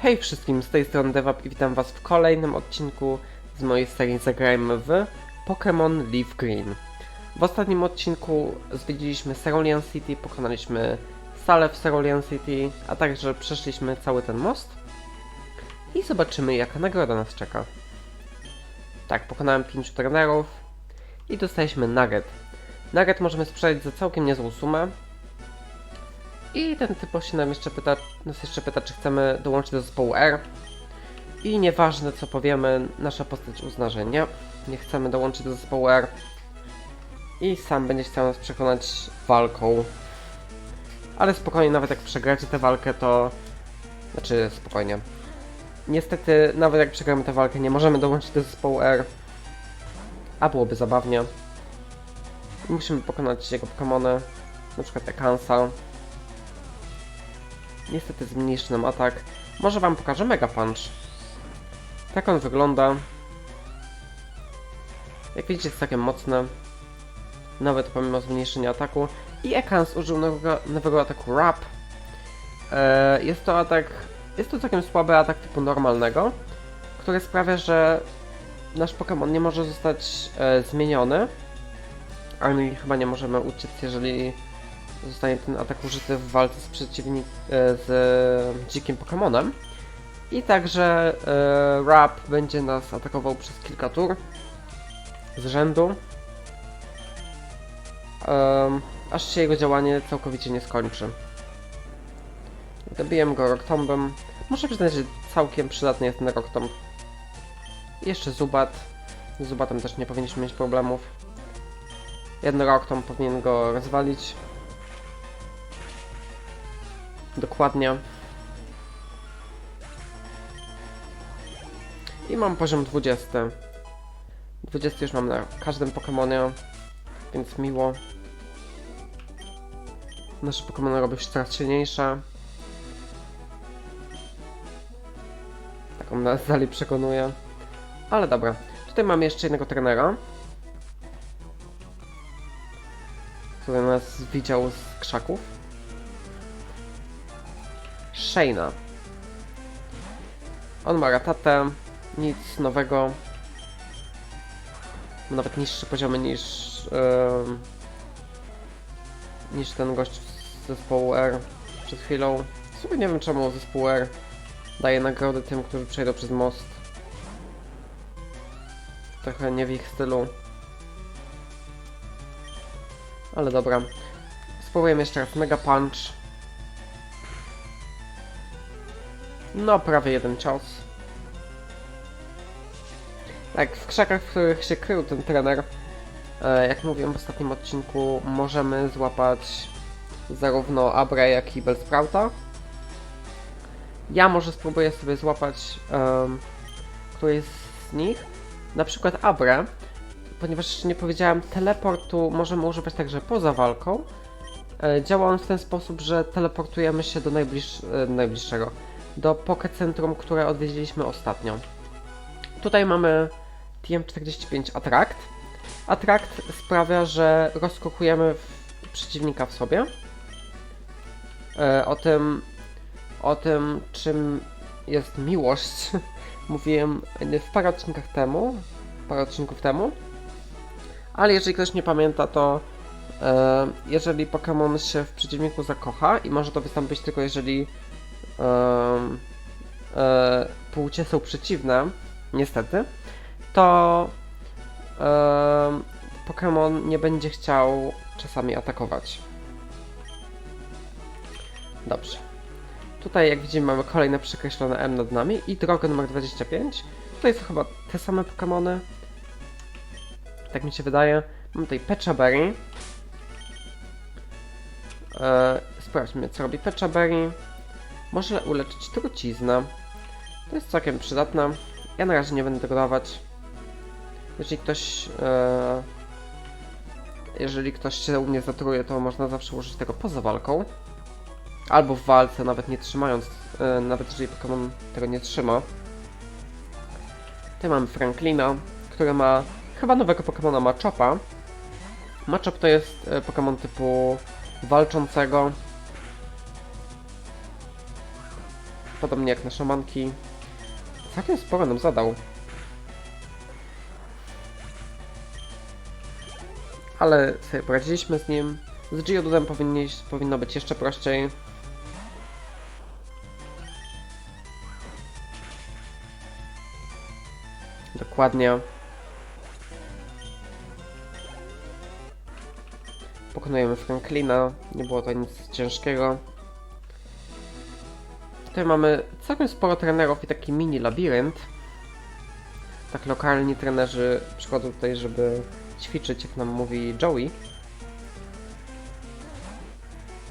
Hej wszystkim, z tej strony Devap i witam was w kolejnym odcinku z mojej serii Zagrajmy w Pokémon Leaf Green. W ostatnim odcinku zwiedziliśmy Cerulean City, pokonaliśmy salę w Cerulean City, a także przeszliśmy cały ten most. I zobaczymy jaka nagroda nas czeka. Tak, pokonałem 5 trenerów i dostaliśmy nugget. Nugget możemy sprzedać za całkiem niezłą sumę, i ten typo się nam jeszcze pyta, nas jeszcze pyta, czy chcemy dołączyć do zespołu R. I nieważne co powiemy, nasza postać uzna, że nie, nie chcemy dołączyć do zespołu R. I sam będzie chciał nas przekonać walką. Ale spokojnie, nawet jak przegracie tę walkę, to... Znaczy, spokojnie. Niestety, nawet jak przegramy tę walkę, nie możemy dołączyć do zespołu R. A byłoby zabawnie. Musimy pokonać jego Pokémony, na przykład Ekansa. Niestety zmniejszy nam atak. Może wam pokażę Mega Punch. Tak on wygląda. Jak widzicie jest całkiem mocny. Nawet pomimo zmniejszenia ataku. I Ekans użył nowego, nowego ataku Rap. E, jest to atak... Jest to całkiem słaby atak typu normalnego, który sprawia, że nasz Pokémon nie może zostać e, zmieniony. Ale my chyba nie możemy uciec, jeżeli zostanie ten atak użyty w walce z przeciwnik e, z dzikim Pokémonem. I także e, Rap będzie nas atakował przez kilka tur z rzędu. em, aż się jego działanie całkowicie nie skończy. Dobiję go Rocktombem. Muszę przyznać, że całkiem przydatny jest ten Rocktomb. I jeszcze Zubat. Z Zubatem też nie powinniśmy mieć problemów. Jeden Rocktomb powinien go rozwalić. Dokładnie. I mam poziom 20. 20 już mam na każdym Pokemonie, więc miło. Nasze Pokemony robią się coraz silniejsze. Tak on nas dalej przekonuje. Ale dobra. Tutaj mamy jeszcze jednego trenera. Który nas widział z krzaków. On ma ratatę, nic nowego. Nawet niższe poziomy niż em, niż ten gość z zespołu R przed chwilą. W sumie nie wiem czemu zespół R daje nagrody tym, którzy przejdą przez most. Trochę nie w ich stylu. Ale dobra. Spróbujemy jeszcze raz Mega Punch. No, prawie jeden cios. Tak, w krzakach, w których się krył ten trener, e, jak mówiłem w ostatnim odcinku, możemy złapać zarówno Abre, jak i Bellsprouta. Ja może spróbuję sobie złapać um, któryś z nich. Na przykład Abre, ponieważ jeszcze nie powiedziałem, teleportu możemy używać także poza walką. E, działa on w ten sposób, że teleportujemy się do najbliż, e, najbliższego do Poke Centrum, które odwiedziliśmy ostatnio. Tutaj mamy TM45 Attract. Attract sprawia, że rozkokujemy przeciwnika w sobie. E, o tym, o tym czym jest miłość mówiłem w parę odcinkach temu, parę odcinków temu. Ale jeżeli ktoś nie pamięta, to e, jeżeli Pokémon się w przeciwniku zakocha i może to wystąpić tylko jeżeli um, płcie są przeciwne, niestety, to Pokémon nie będzie chciał czasami atakować. Dobrze. Tutaj jak widzimy mamy kolejne przekreślone M nad nami i drogę numer 25. Tutaj są chyba te same Pokémony. Tak mi się wydaje. Mamy tutaj Pechaberry. E, sprawdźmy co robi Pechaberry. Może uleczyć truciznę. To jest całkiem przydatne. Ja na razie nie będę tego dawać. Jeżeli ktoś... E, jeżeli ktoś się u mnie zatruje, to można zawsze użyć tego poza walką. Albo w walce, nawet nie trzymając, e, nawet jeżeli Pokémon tego nie trzyma. Tutaj mamy Franklina, który ma chyba nowego Pokémona Machopa. Machop to jest e, Pokémon typu walczącego. Podobnie jak na szamanki. Całkiem sporo nam zadał. Ale sobie poradziliśmy z nim. Z Geodudem powinno być jeszcze prościej. Dokładnie. Pokonujemy Franklina, nie było to nic ciężkiego. Tutaj mamy całkiem sporo trenerów i taki mini labirynt. Tak lokalni trenerzy przychodzą tutaj, żeby ćwiczyć, jak nam mówi Joey.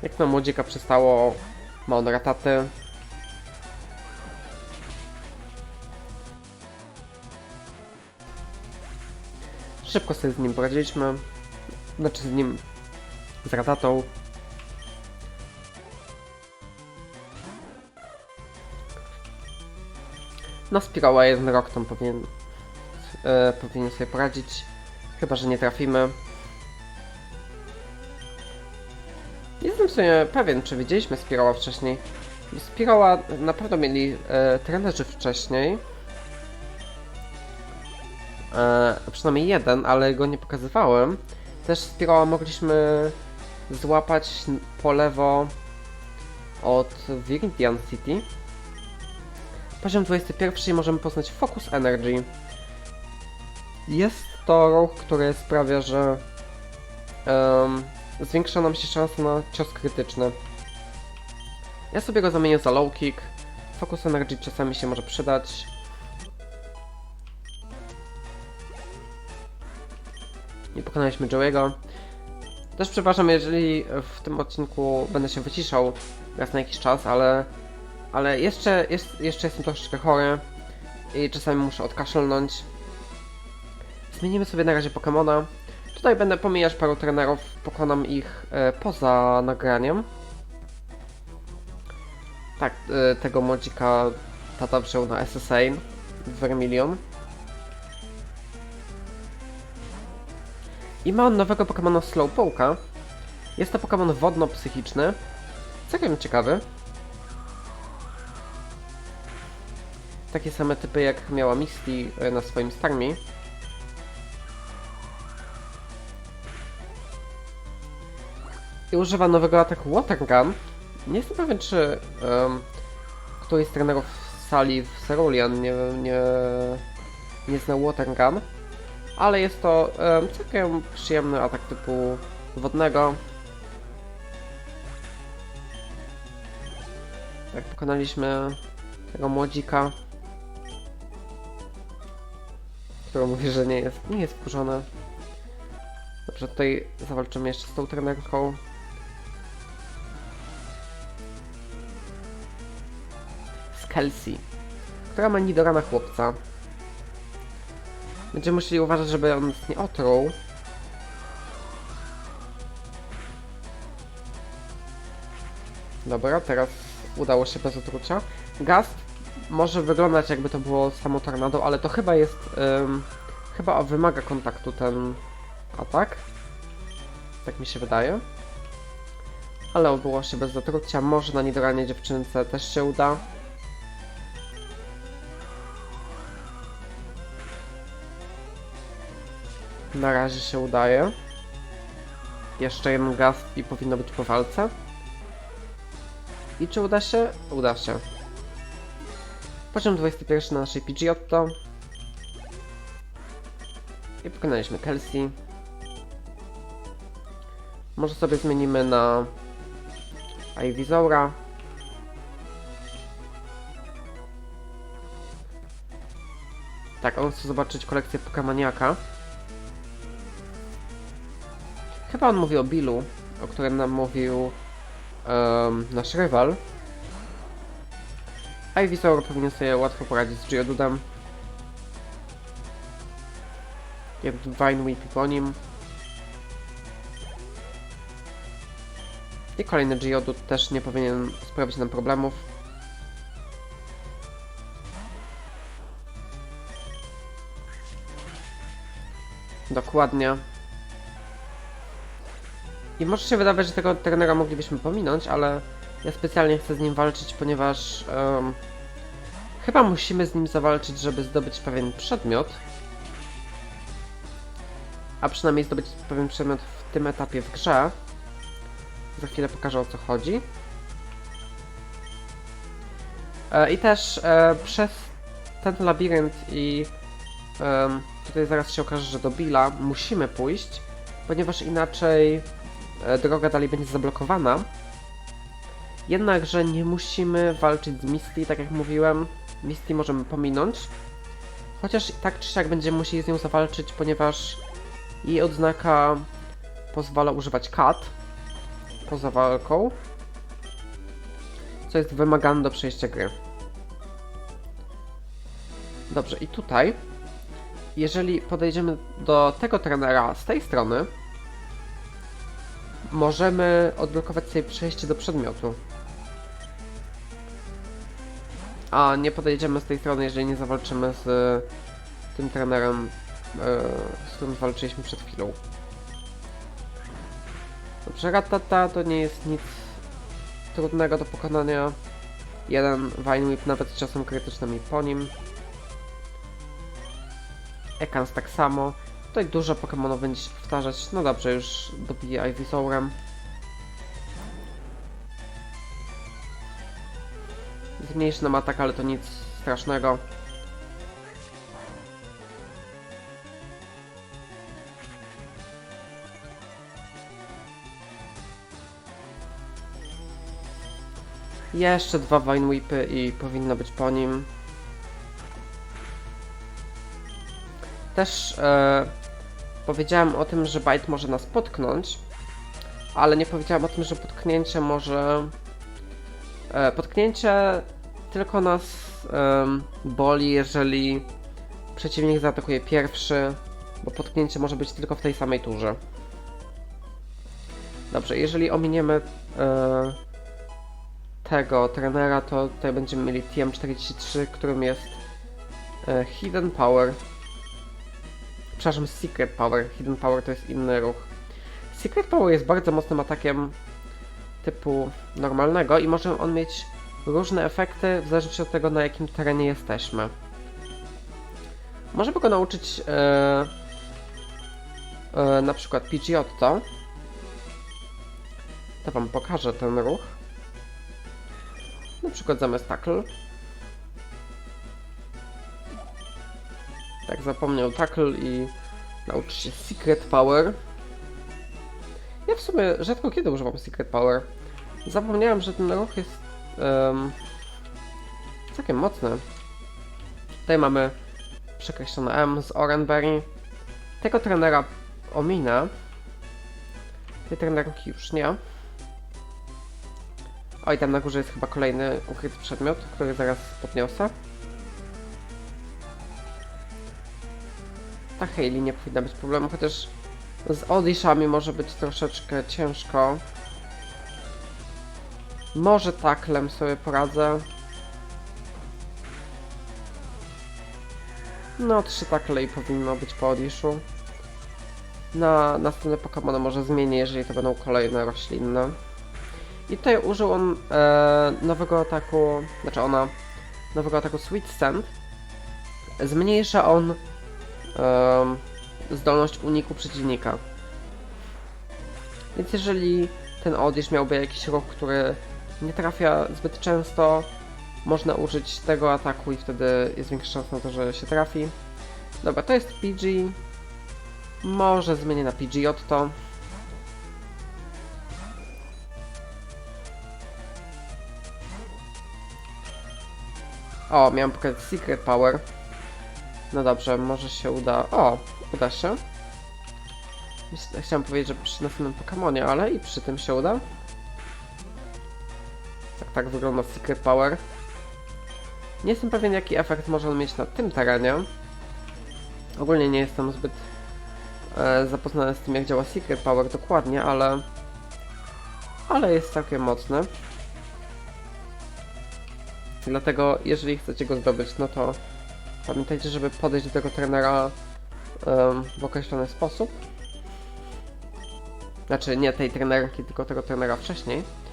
Jak na młodzika przystało, ma on rataty. Szybko sobie z nim poradziliśmy. Znaczy z nim, z ratatą. No Spirała jeden rok tam powinien, e, powinien sobie poradzić. Chyba, że nie trafimy. Jestem w sumie pewien, czy widzieliśmy Spirała wcześniej. Spirała na pewno mieli e, trenerzy wcześniej. E, przynajmniej jeden, ale go nie pokazywałem. Też Spirała mogliśmy złapać po lewo od Viridian City. Poziom 21 możemy poznać Focus Energy. Jest to ruch, który sprawia, że em, zwiększa nam się szansa na cios krytyczny. Ja sobie go zamienię za low kick. Focus Energy czasami się może przydać. Nie pokonaliśmy Joe'ego. Też przepraszam, jeżeli w tym odcinku będę się wyciszał raz na jakiś czas, ale ale jeszcze, jest, jeszcze jestem troszeczkę chory i czasami muszę odkaszlnąć. Zmienimy sobie na razie Pokemona. Tutaj będę pomijać paru trenerów, pokonam ich e, poza nagraniem. Tak, e, tego modzika tata wziął na SSA w Vermilion. I ma on nowego Pokemona Slowpoke'a. Jest to Pokemon wodno-psychiczny. Całkiem ciekawy. Takie same typy jak miała Misty e, na swoim Starmie. I używa nowego ataku Water Gun. Nie jestem pewien, czy um, któryś z trenerów sali w Cerulean nie, nie, nie Water Gun, ale jest to um, całkiem przyjemny atak typu wodnego. Tak, pokonaliśmy tego młodzika która mówi, że nie jest, nie jest wkurzona. Dobrze, tutaj zawalczymy jeszcze z tą trenerką. Z Kelsey, która ma Nidora na chłopca. Będziemy musieli uważać, żeby on nie otruł. Dobra, teraz udało się bez otrucia. Gast może wyglądać jakby to było samo tornado, ale to chyba jest... Chyba wymaga kontaktu ten atak. Tak mi się wydaje. Ale odbyło się bez zatrucia. Może na niedoranie dziewczynce też się uda. Na razie się udaje. Jeszcze jeden gaz i powinno być po walce. I czy uda się? Uda się. Poziom 21 na naszej Pidgeotto. I pokonaliśmy Kelsey. Może sobie zmienimy na Ivysaura. Tak, on chce zobaczyć kolekcję Pokemaniaka. Chyba on mówi o Billu, o którym nam mówił um, nasz rywal. Ivysaur powinien sobie łatwo poradzić z Geodudem. Jak Vine Whip po nim. I kolejny Geodud też nie powinien sprawić nam problemów. Dokładnie. I może się wydawać, że tego trenera moglibyśmy pominąć, ale Ja specjalnie chcę z nim walczyć, ponieważ em, chyba musimy z nim zawalczyć, żeby zdobyć pewien przedmiot. A przynajmniej zdobyć pewien przedmiot w tym etapie w grze. Za chwilę pokażę o co chodzi. E, I też e, przez ten labirynt i em, tutaj zaraz się okaże, że do Billa musimy pójść, ponieważ inaczej e, droga dalej będzie zablokowana. Jednakże nie musimy walczyć z Misty, tak jak mówiłem. Misty możemy pominąć. Chociaż tak czy siak będziemy musieli z nią zawalczyć, ponieważ jej odznaka pozwala używać kat poza walką, co jest wymagane do przejścia gry. Dobrze, i tutaj, jeżeli podejdziemy do tego trenera z tej strony, możemy odblokować sobie przejście do przedmiotu. A nie podejdziemy z tej strony, jeżeli nie zawalczymy z tym trenerem, e, z którym walczyliśmy przed chwilą. Dobrze, Ratata to nie jest nic trudnego do pokonania. Jeden Vine Whip nawet z czasem krytycznym i po nim. Ekans tak samo. Tutaj dużo Pokemonów będzie się powtarzać. No dobrze, już dobiję Ivysaurem. Zmniejszy nam atak, ale to nic strasznego. Jeszcze dwa Vine Whipy i powinno być po nim. Też e, powiedziałem o tym, że Bite może nas potknąć, ale nie powiedziałem o tym, że potknięcie może... E, potknięcie tylko nas em, boli, jeżeli przeciwnik zaatakuje pierwszy, bo potknięcie może być tylko w tej samej turze. Dobrze, jeżeli ominiemy e, tego trenera, to tutaj będziemy mieli TM43, którym jest e, Hidden Power. Przepraszam, Secret Power. Hidden Power to jest inny ruch. Secret Power jest bardzo mocnym atakiem typu normalnego i może on mieć różne efekty w zależności od tego, na jakim terenie jesteśmy. Możemy go nauczyć e, e, na przykład Pidgeotto. To wam pokażę ten ruch. Na przykład zamiast tackle. Tak, zapomniał tackle i nauczy się Secret Power. Ja w sumie rzadko kiedy używam Secret Power. Zapomniałem, że ten ruch jest um, całkiem mocny. Tutaj mamy przekreślone M z Oranberry. Tego trenera ominę. Tej trenerki już nie. Oj, tam na górze jest chyba kolejny ukryty przedmiot, który zaraz podniosę. Ta Hayley nie powinna być problemu, chociaż z Odishami może być troszeczkę ciężko. Może taklem sobie poradzę. No, trzy takle i powinno być po Odiszu. Na następne Pokémony może zmienię, jeżeli to będą kolejne roślinne. I tutaj użył on e, nowego ataku, znaczy ona, nowego ataku Sweet Scent. Zmniejsza on e, zdolność uniku przeciwnika. Więc jeżeli ten Odish miałby jakiś ruch, który nie trafia zbyt często, można użyć tego ataku i wtedy jest większa szansa na to, że się trafi. Dobra, to jest PG. Może zmienię na Pidgeotto. O, miałem pokazać Secret Power. No dobrze, może się uda. O, uda się. Chciałem powiedzieć, że przy następnym Pokemonie, ale i przy tym się uda. Tak, wygląda Secret Power. Nie jestem pewien, jaki efekt może on mieć na tym terenie. Ogólnie nie jestem zbyt e, zapoznany z tym, jak działa Secret Power dokładnie, ale... Ale jest całkiem mocny. Dlatego, jeżeli chcecie go zdobyć, no to pamiętajcie, żeby podejść do tego trenera w określony sposób. Znaczy, nie tej trenerki, tylko tego trenera wcześniej.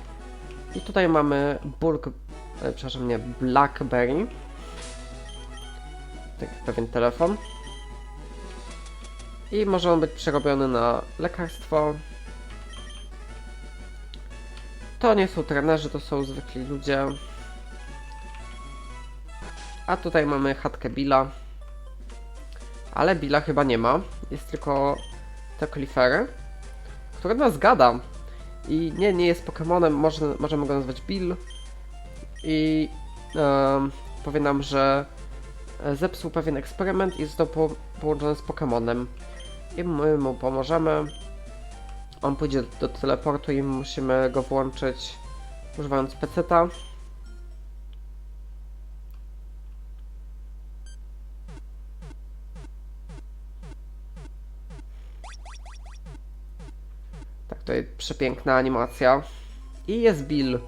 I tutaj mamy bulk, e, przepraszam, nie, Blackberry. Tak, pewien telefon. I może on być przerobiony na lekarstwo. To nie są trenerzy, to są zwykli ludzie. A tutaj mamy chatkę Billa. Ale Billa chyba nie ma. Jest tylko te klifery, który nas gada. I nie, nie jest Pokemonem, może, możemy go nazwać Bill. I em, powie nam, że zepsuł pewien eksperyment i został po, połączony z Pokemonem. I my mu pomożemy. On pójdzie do teleportu i musimy go włączyć używając peceta. Tutaj przepiękna animacja. I jest Bill.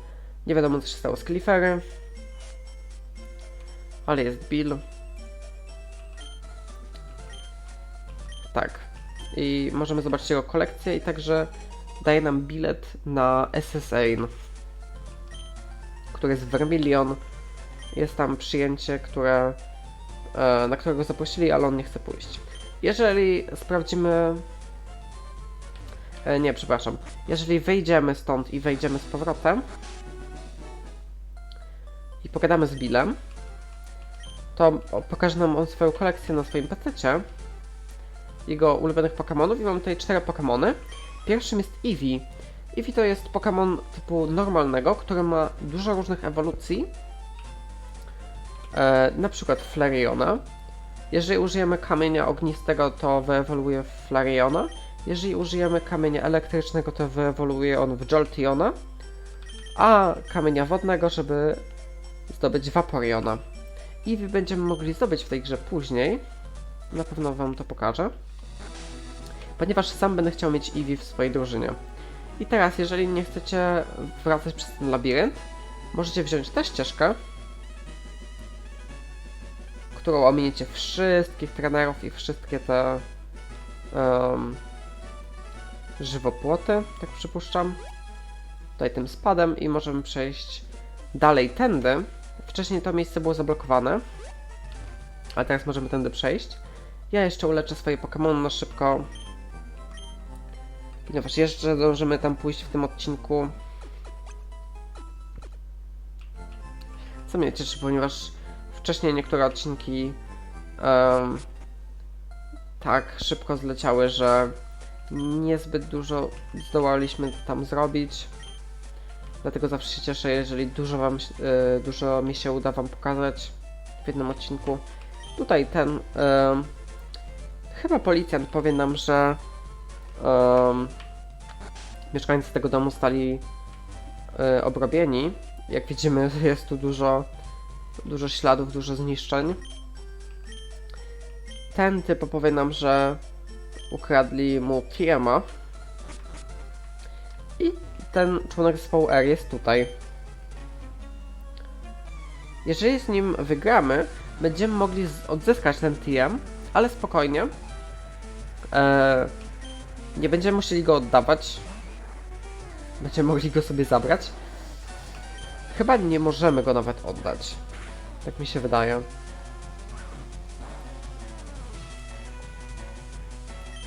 Nie wiadomo co się stało z Cliffery. Ale jest Bill. Tak. I możemy zobaczyć jego kolekcję i także daje nam bilet na SSA, który jest Vermilion. Jest tam przyjęcie, które, e, na którego zaprosili, ale on nie chce pójść. Jeżeli sprawdzimy E, nie, przepraszam. Jeżeli wyjdziemy stąd i wejdziemy z powrotem i pogadamy z Billem, to pokaże nam on swoją kolekcję na swoim pececie jego ulubionych Pokemonów i mamy tutaj cztery Pokemony. Pierwszym jest Eevee. Eevee to jest Pokemon typu normalnego, który ma dużo różnych ewolucji. E, na przykład Flareona. Jeżeli użyjemy kamienia ognistego, to wyewoluuje Flareona. Jeżeli użyjemy kamienia elektrycznego, to wyewoluuje on w Jolteona, a kamienia wodnego, żeby zdobyć Vaporeona. I będziemy mogli zdobyć w tej grze później. Na pewno wam to pokażę. Ponieważ sam będę chciał mieć Eevee w swojej drużynie. I teraz, jeżeli nie chcecie wracać przez ten labirynt, możecie wziąć tę ścieżkę, którą ominiecie wszystkich trenerów i wszystkie te em, żywopłoty, tak przypuszczam. Tutaj tym spadem i możemy przejść dalej tędy. Wcześniej to miejsce było zablokowane, a teraz możemy tędy przejść. Ja jeszcze uleczę swoje Pokémony na szybko, ponieważ jeszcze zdążymy tam pójść w tym odcinku. Co mnie cieszy, ponieważ wcześniej niektóre odcinki em, tak szybko zleciały, że niezbyt dużo zdołaliśmy tam zrobić. Dlatego zawsze się cieszę, jeżeli dużo, wam, e, dużo mi się uda Wam pokazać w jednym odcinku. Tutaj ten. chyba policjant powie nam, że mieszkańcy tego domu stali e, obrobieni. Jak widzimy, jest tu dużo, dużo śladów, dużo zniszczeń. Ten typ opowie nam, że ukradli mu Tiema. I ten członek zespołu R jest tutaj. Jeżeli z nim wygramy, będziemy mogli odzyskać ten TM, ale spokojnie. Eee, nie będziemy musieli go oddawać. Będziemy mogli go sobie zabrać. Chyba nie możemy go nawet oddać. Tak mi się wydaje.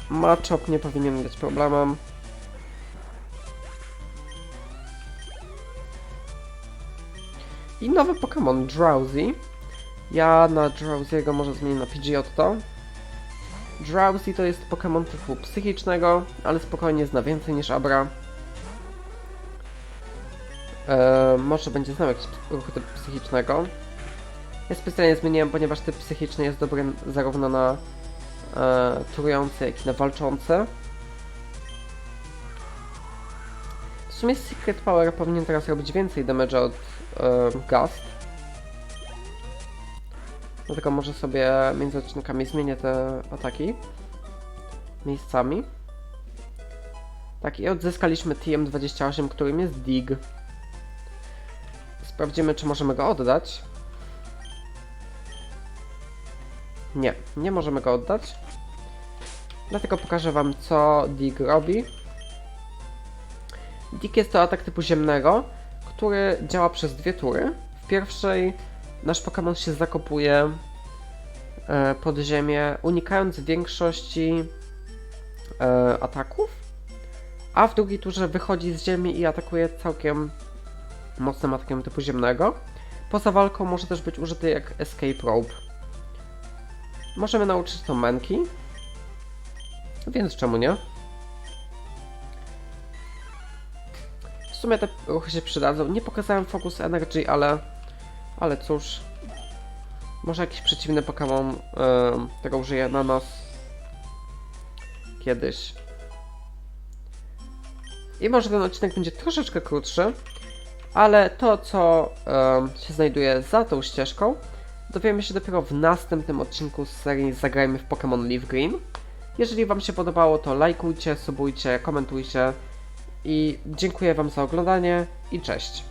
Machop nie powinien być problemem. I nowy Pokémon Drowsy. Ja na Drowsy'ego może zmienię na Pidgeotto. Drowsy to jest Pokémon typu psychicznego, ale spokojnie zna więcej niż Abra. Eee, może będzie znał jakiś ruch typu psychicznego. Ja specjalnie zmieniłem, ponieważ typ psychiczny jest dobry zarówno na e, trujące, jak i na walczące. W sumie Secret Power powinien teraz robić więcej damage od e, Gust. Dlatego może sobie między odcinkami zmienię te ataki miejscami. Tak, i odzyskaliśmy TM28, którym jest Dig. Sprawdzimy, czy możemy go oddać. Nie, nie możemy go oddać. Dlatego pokażę wam, co Dig robi. Dig jest to atak typu ziemnego, który działa przez dwie tury. W pierwszej nasz Pokémon się zakopuje e, pod ziemię, unikając większości e, ataków, a w drugiej turze wychodzi z ziemi i atakuje całkiem mocnym atakiem typu ziemnego. Poza walką może też być użyty jak Escape Rope. Możemy nauczyć to Menki, więc czemu nie? W sumie te ruchy się przydadzą. Nie pokazałem Focus Energy, ale, ale cóż. Może jakiś przeciwny Pokémon em, tego użyje na nas kiedyś. I może ten odcinek będzie troszeczkę krótszy, ale to, co em, się znajduje za tą ścieżką, dowiemy się dopiero w następnym odcinku z serii Zagrajmy w Pokémon Leaf Green. Jeżeli Wam się podobało, to lajkujcie, subujcie, komentujcie i dziękuję Wam za oglądanie i cześć.